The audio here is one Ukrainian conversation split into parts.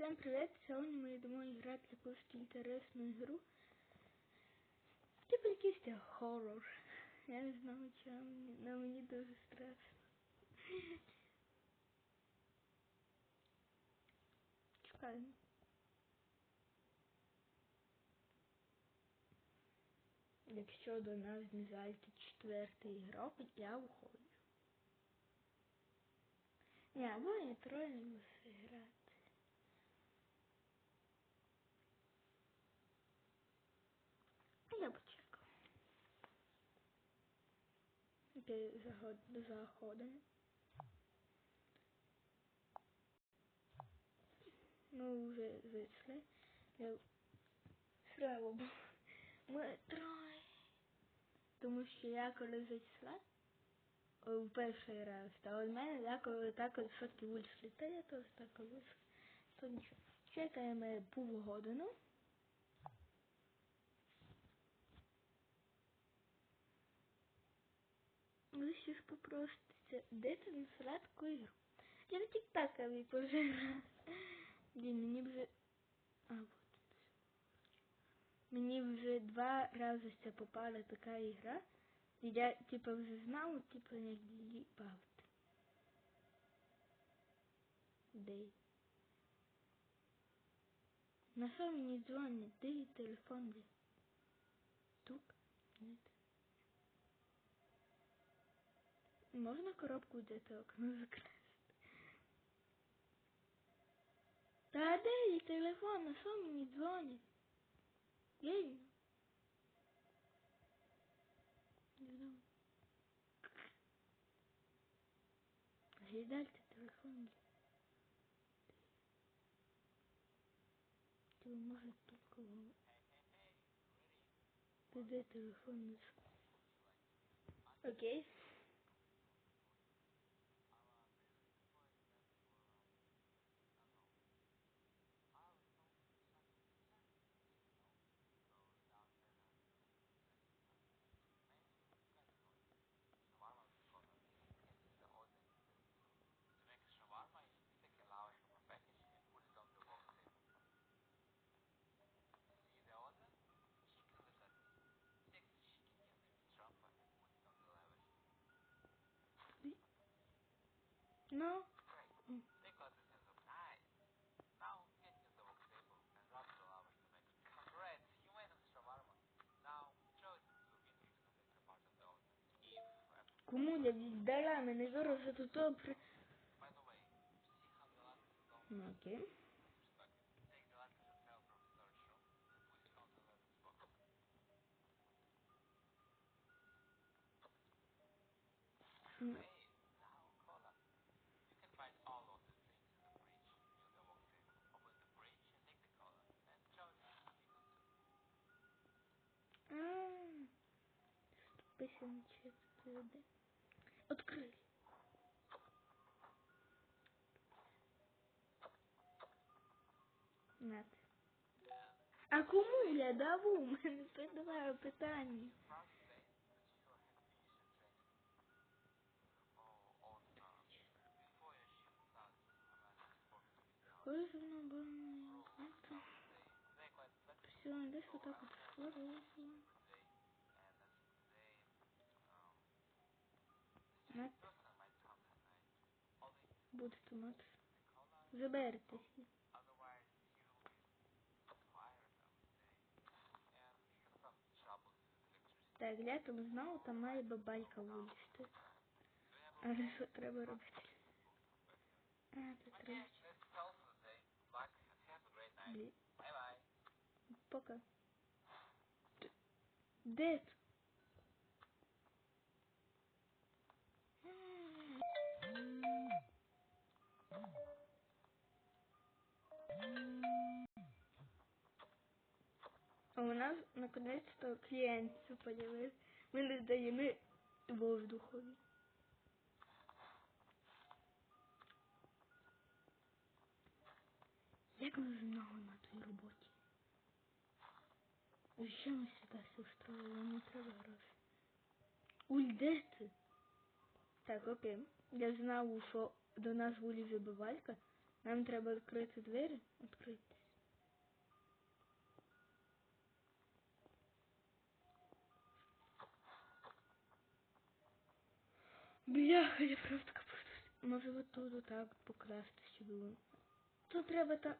Всем привет! Сегодня мы идем играть в какую-то интересную игру. Типа якийсь хоррор. Я не знаю, чому, но мені дуже страшно. Чекаємо. Якщо до нас не зайде четвертий ігрок, я уходжу. Ні, або не троємо грати. Я почекав. Окей, загод- заходимо. Ми вже зайшли. Я слава Богу. Ми троє. Тому що я коли зайшла в перший раз, та у мене я коли так от фотки вийшли, та я теж так вийшла. То нічого. Чекаємо півгодину. Щось попросите, де ти насрати таку ігру? Я в тік-такові пожила. Блін, мені вже... А, вот. Мені вже два рази це попала така ігра. І я, типа, вже знала, типа, її бавити. Де? На що мені дзвонять? Де телефон де? Тук? Ні. Можна коробку де-то окно закрити? Та де її телефон? На що мені дзвонять? Знаю. Глядайте телефон. Ти може кого? Ти де телефон? Окей. Ну, кому я віддала мене зараз за тут при... Ну, окей. Ну, а, Писано через Открой. Нет. А кому я даву? У мене задаваю питання. Какой же она была? Это... Все, десь вот так вот сложила. Нет. Буде томат. Забертеся. Так, літом знову там має бабайка вилізти. Але що треба робити? А, це треба. Пока. Де? Нас наконец-то клієнтів появилось. Ми не здаємо воздухові. Як ми знову на тій роботі? Що ми сюди устроїли? Не треба гроші. Уль? Так, окей. Я знав, що до нас вилізе бивалька. Нам треба відкрити двері. Відкрити. Бляха, я просто капусту. Може вот тут отак покласти сюди. Тут треба та.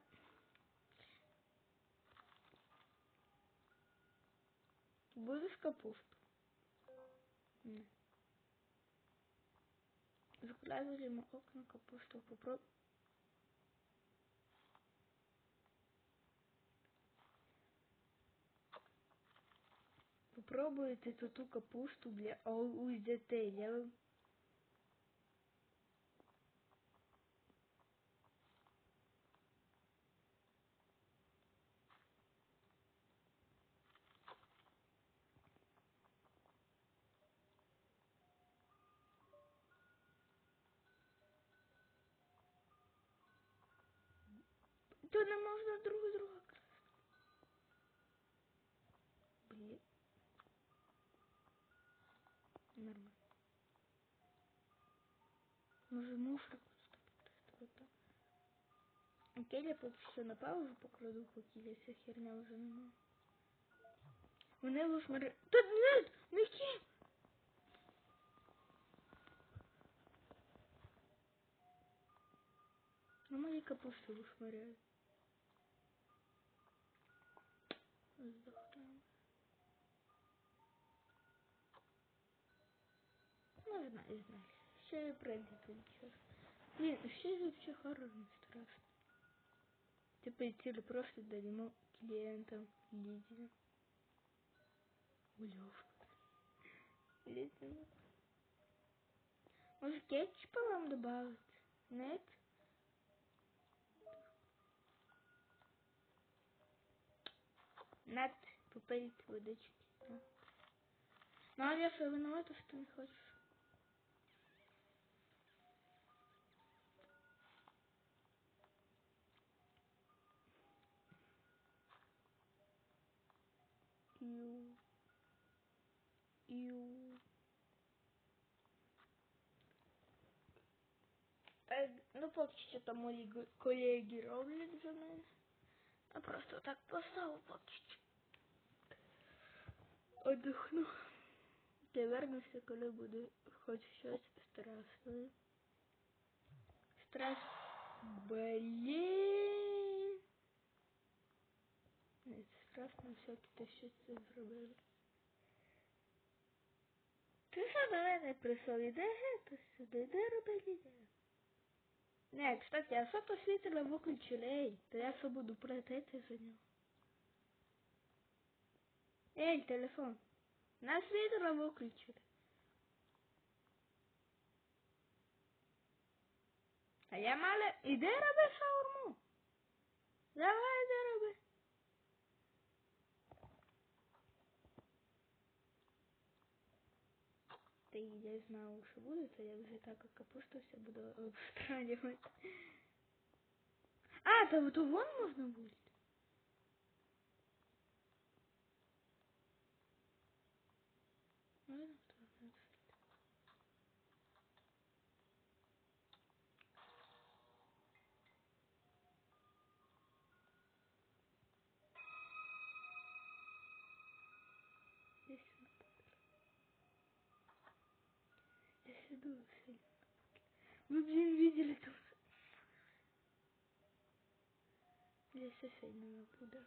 Будеш капусту? Ні. Закладываем окна капусту. Попробуй. Попробуйте ту ту капусту, у дітей, я То не можна друг друга красти. Блін. Нормально. Може муфрику стопити. Окей, я поки що на паузу покладу, поки я ця херня вже нема. Мене вишмари... Та нет! Не кі! Ну, мої капусту вишмаряють. Здохнемо. Ну, знаю, знаю. Ще і пройде нічого. Блін, ще вообще хоррор не страшно. Типа или просто дадим клиентам лидера. Улевка. Лидера. Может кетчупа вам добавить? Нет? Над попарить водички. Да. Ну, а что, виновата, что не хочешь? Ю. Ю. Ну поки що там мої колеги роблять за мене. А просто так поставив поки що. Отдохну. Та вернуся, коли буде хоч щось страшне. Страш. Блін. Не страшно, все-таки ти щось це зробили. Ти що до мене прийшов? Іде гетто сюди, де робити де? Не, кстати, а що то світло виключили, то я що буду платити за нього? Ей, телефон, на світло виключили. А я мала, іди роби шаурму. Давай, іди роби. Та я знала, що буде, то я вже так все буду обстрілювати. А, то вот вон можна буде. Сиду сильно. Вы, блин, видели там? Я все сильно напугал.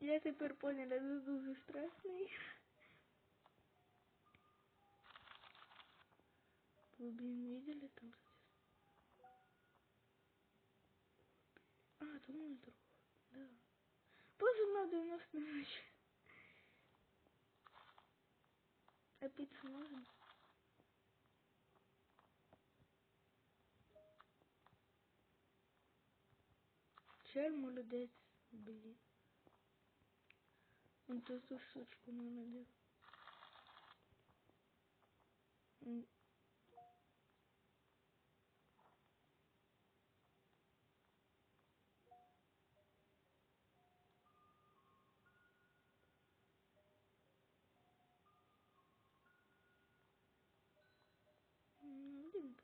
Я тепер поняла, це дуже страшний. Вы, блин, видели там? А, там мой друг. Да. Надо у нас ночь. Пиццу можно? Чай молодец, блин. Он ту ту штучку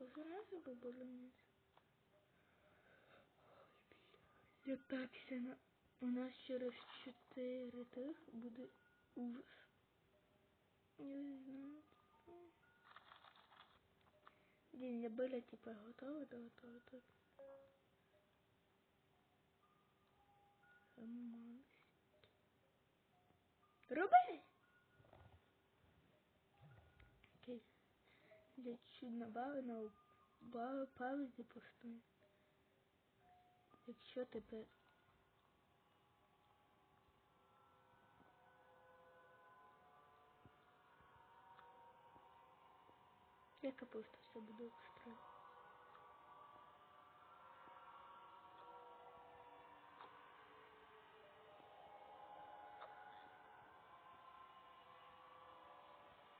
не надив. М. Ну, блин, позаразу бы было нет. Я так на... У нас через чотири тих буде ужас. Не знаю. День, я были типа готовы, да, готовы, готовы. Самость. Роби! Окей. Я чуть набавив на паузі постою. Якщо тепер я капусту все буду строить.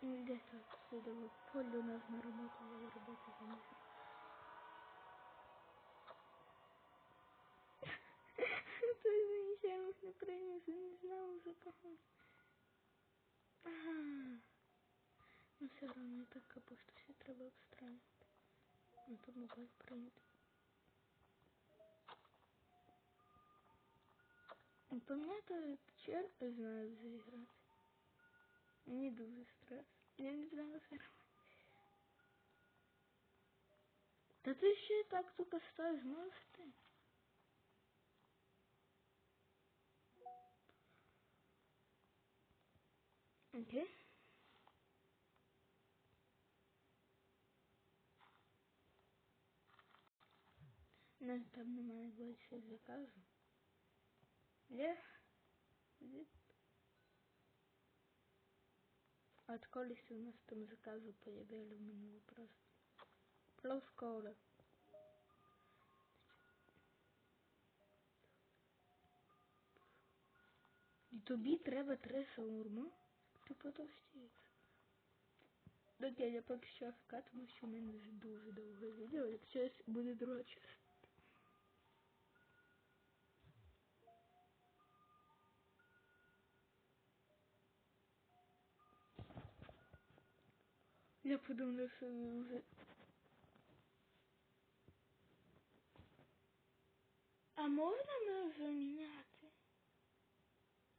Де так сюди поле у нас на роботу, я роботи не знаю. Той заїжджав не приніс, не знав за кого. Ага. Ну все і так капусту все треба обстраювати. Ну то мобайл прийняти. Пам'ятаю, черга знаю заіграти. Мені дуже стрес. Я не знаю, що. Та ти ще і так тупо стоїш, можеш ти? Окей. Нас там немає більше заказу. Є? Є. От колись у нас там заказы появили в мене вопрос. Плоскоре. І тобі треба три шаурма? Ти потовстієш. Так я, я поки що тому що в мене вже дуже довге відео. Якщо буде друга частина. Я подумала, що ви вже... А можна ми вже міняти?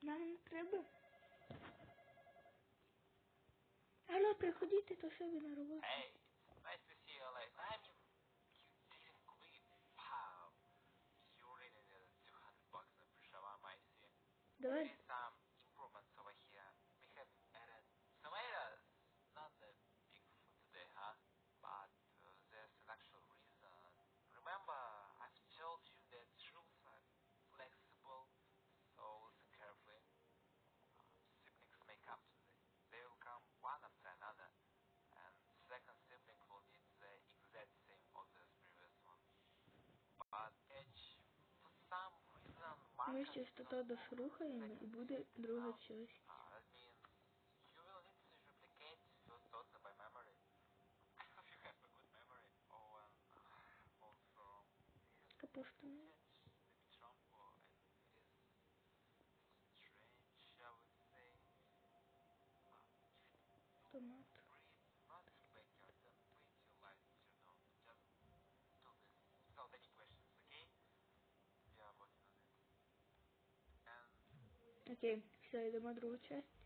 Нам не треба. Алло, приходите до себе на роботу. Hey, nice to see you didn't quit. Wow. You really needed 200 bucks I see. Давай. Ми ще то дослухаємо і буде друга часть. Uh, ok, sedaj idemo drugo čez.